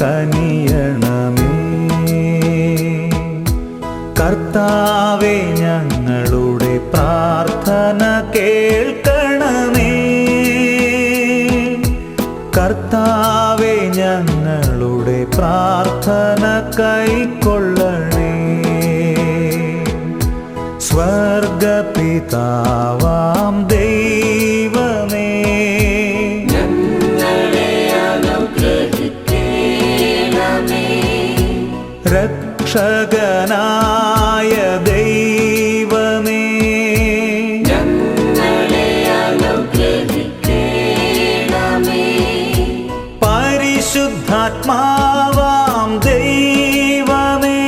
കനിയണമേ. കർത്താവെ ഞങ്ങളുടെ പ്രാർത്ഥന കേൾക്കണമേ. കർത്താവെ ഞങ്ങളുടെ പ്രാർത്ഥന കൈക്കൊള്ളണേ. സ്വർഗപിതാവാ പരിശുദ്ധാത്മാവാം ദൈവമേ.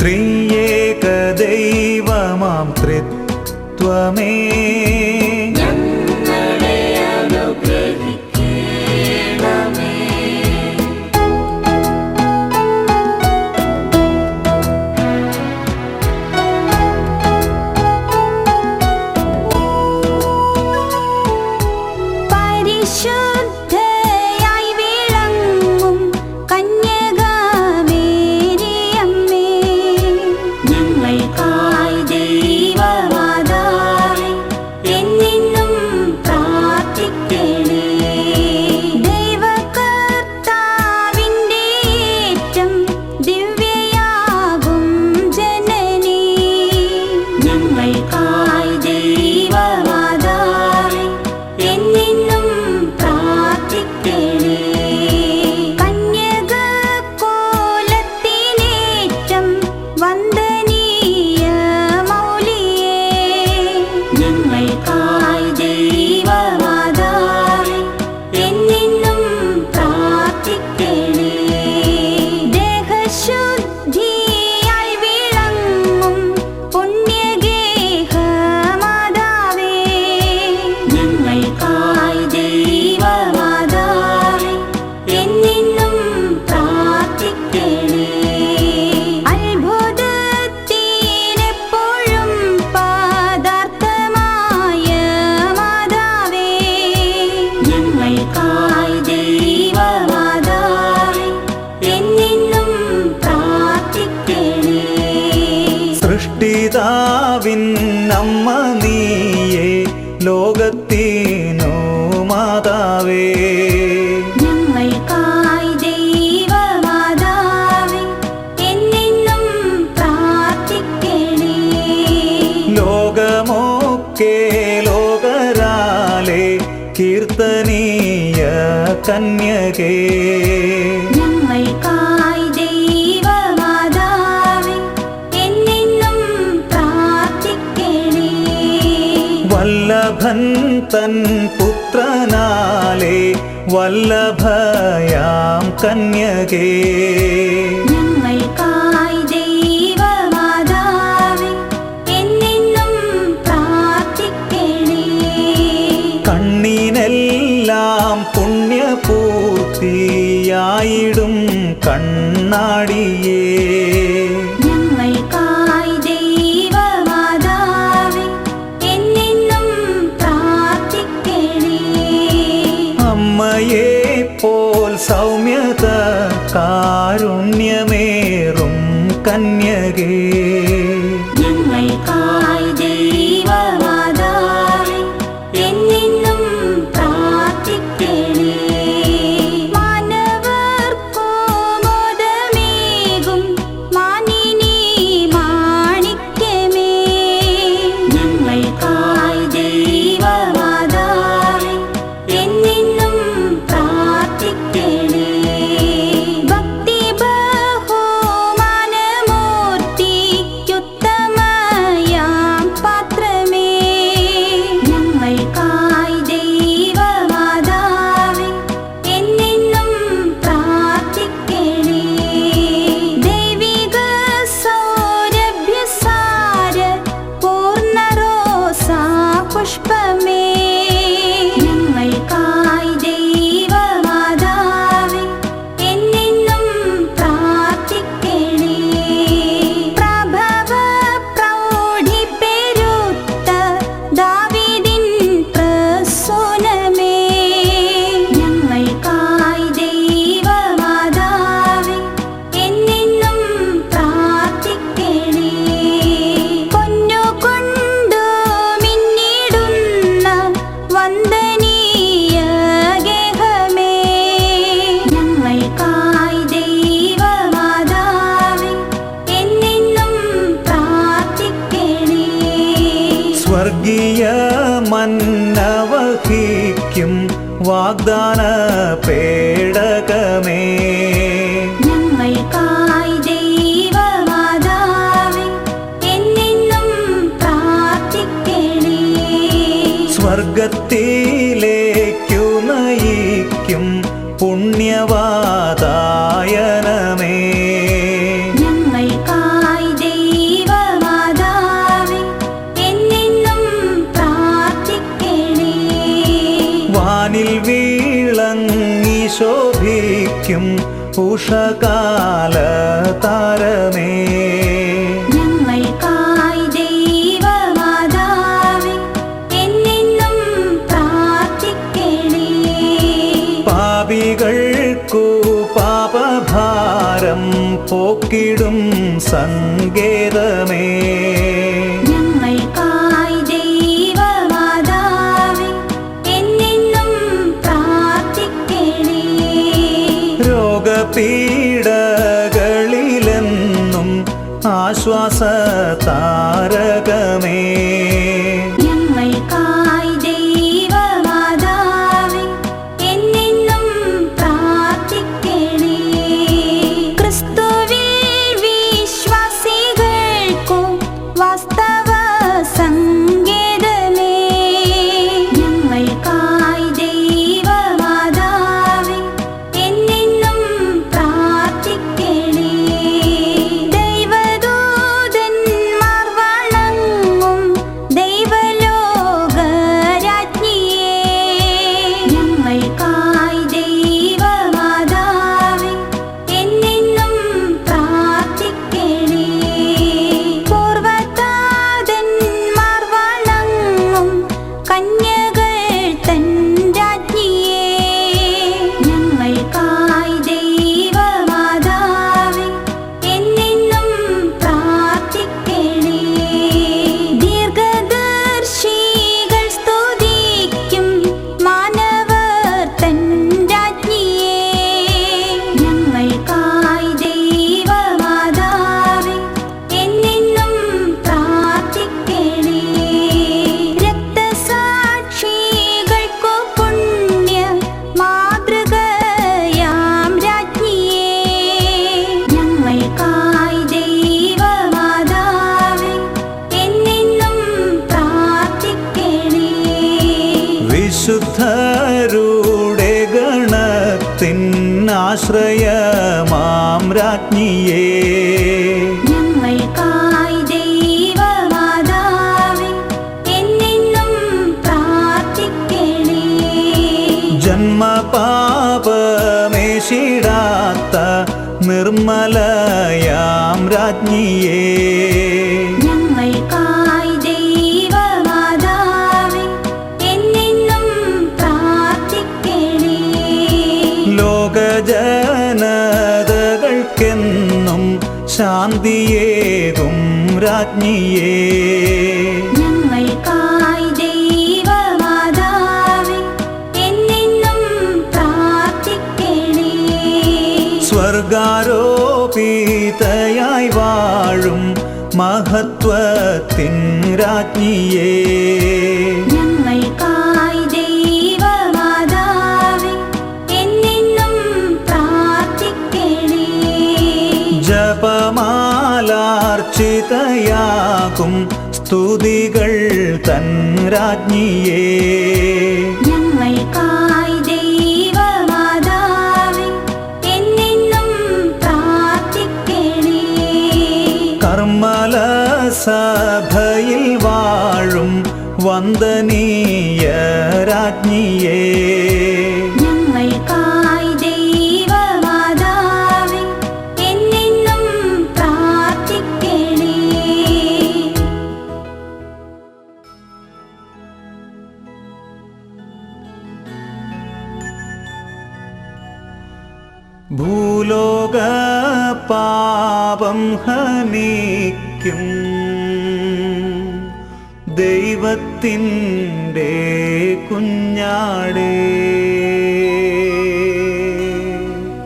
ത്രിയേക ദൈവമാം ത്രിത്വമേ. കൺമുഖ്യേ ലോകരാലേ കീർത്തനീയ കന്യകേ. ഞങ്ങൾക്കായി ദൈവമാതാവേ എന്നെന്നും പ്രാർത്ഥിക്കണേ. വല്ലഭൻ തൻ പുത്രനാലേ വല്ലഭയാം കന്യകേ. கண்ணாடி വഹിക്കും വാഗ്ദാന പേടകമേ ഞങ്ങൾക്കായി ഉഷകാല താരമേ പാപികൾക്കു പാപഭാരം പോക്കിടും സങ്കേതമേ. ആശ്വാസ താരകമേ ആശ്രയമാം രാജ്ഞിയേ. ജന്മപാപമേശിടാത്ത നിർമ്മലയാം രാജ്ഞിയേ. ശാന്തിയേകും രാജ്ഞിയേ. ഞങ്ങൾക്കായി ദൈവമാതാവേ എന്നെന്നും പ്രാർത്ഥിക്കണേ. സ്വർഗാരോപിതയായി വാഴും മഹത്വത്തിൻ രാജ്ഞിയേ. സ്തുതികൾ തൻ രാജ്ഞിയേ ഞങ്ങൾക്കായി ദൈവമാതാവേ എന്നെന്നും പ്രാർത്ഥിക്കണേ കർമ്മല സഭയിൽ വാഴും വന്ദനീയ രാജ്ഞിയേ ഭൂലോക പാപം ഹനിക്കും. ദൈവത്തിന്റെ കുഞ്ഞാടേ.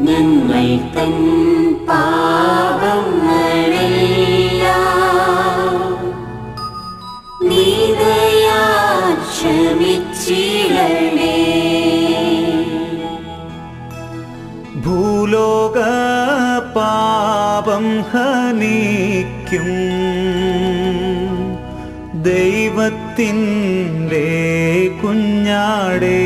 ഞങ്ങൾ തൻ പാപങ്ങളെല്ലാം ഹനിക്കും ദൈവത്തിന്റെ കുഞ്ഞാടേ.